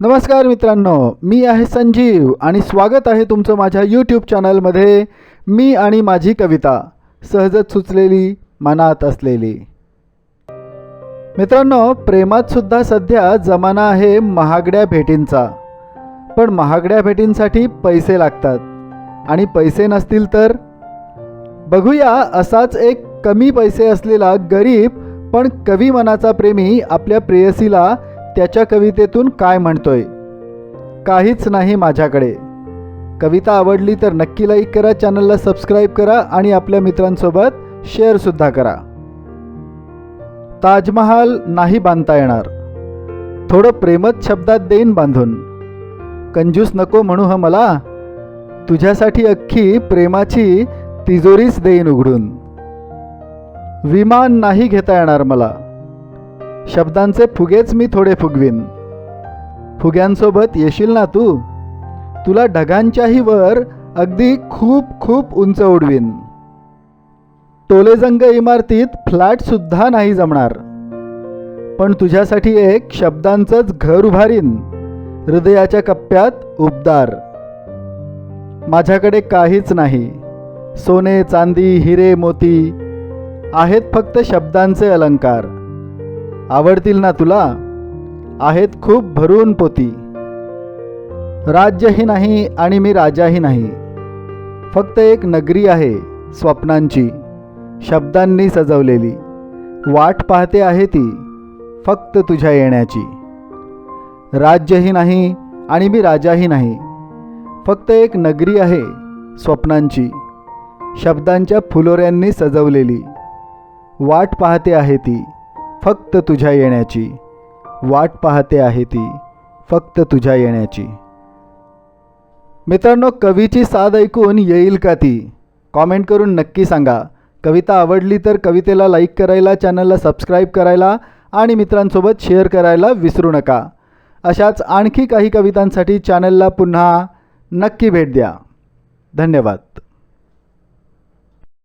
नमस्कार मित्रांनो मी आहे संजीव आणि स्वागत आहे तुमचं माझ्या यूट्यूब चॅनलमध्ये मी आणि माझी कविता सहजच सुचलेली मनात असलेली. मित्रांनो प्रेमातसुद्धा सध्या जमाना आहे महागड्या भेटींचा. पण महागड्या भेटींसाठी पैसे लागतात. आणि पैसे नसतील तर? बघूया असाच एक कमी पैसे असलेला गरीब पण कवी मनाचा प्रेमी आपल्या प्रेयसीला त्याच्या कवितेतून काय म्हणतोय? काहीच नाही माझ्याकडे. कविता आवडली तर नक्की लाईक करा चॅनलला सबस्क्राईब करा आणि आपल्या मित्रांसोबत शेअरसुद्धा करा. ताजमहाल नाही बांधता येणार. थोडं प्रेमत शब्दात देईन बांधून. कंजूस नको म्हणू ह मला. तुझ्यासाठी अख्खी प्रेमाची तिजोरीच देईन उघडून. विमान नाही घेता येणार मला. शब्दांचे फुगेच मी थोडे फुगवीन. फुग्यांसोबत येशील ना तू? तुला ढगांच्याही वर अगदी खूप खूप उंच उडवीन टोलेजंग इमारतीत फ्लॅटसुद्धा नाही जमणार. पण तुझ्यासाठी एक शब्दांचंच घर उभारीन. हृदयाच्या कप्प्यात उबदार. माझ्याकडे काहीच नाही. सोने चांदी हिरे मोती आहेत फक्त शब्दांचे अलंकार. आवडतील ना तुला? आहेत खूप भरून पोती. राज्यही नाही आणि मी राजाही नाही. फक्त एक नगरी आहे स्वप्नांची शब्दांनी सजवलेली. वाट पाहते आहे ती फक्त तुझ्या येण्याची. राज्यही नाही आणि मी राजाही नाही. फक्त एक नगरी आहे स्वप्नांची शब्दांच्या फुलोऱ्यांनी सजवलेली. वाट पाहते आहे ती फक्त तुझ्या येण्याची. वाट पाहते आहे ती फक्त तुझ्या येण्याची. मित्रांनो कवीची साथ ऐकून येईल का ती? कॉमेंट करून नक्की सांगा. कविता आवडली तर कवितेला लाईक करायला चॅनलला सबस्क्राईब करायला आणि मित्रांसोबत शेअर करायला विसरू नका. अशाच आणखी काही कवितांसाठी चॅनलला पुन्हा नक्की भेट द्या. धन्यवाद.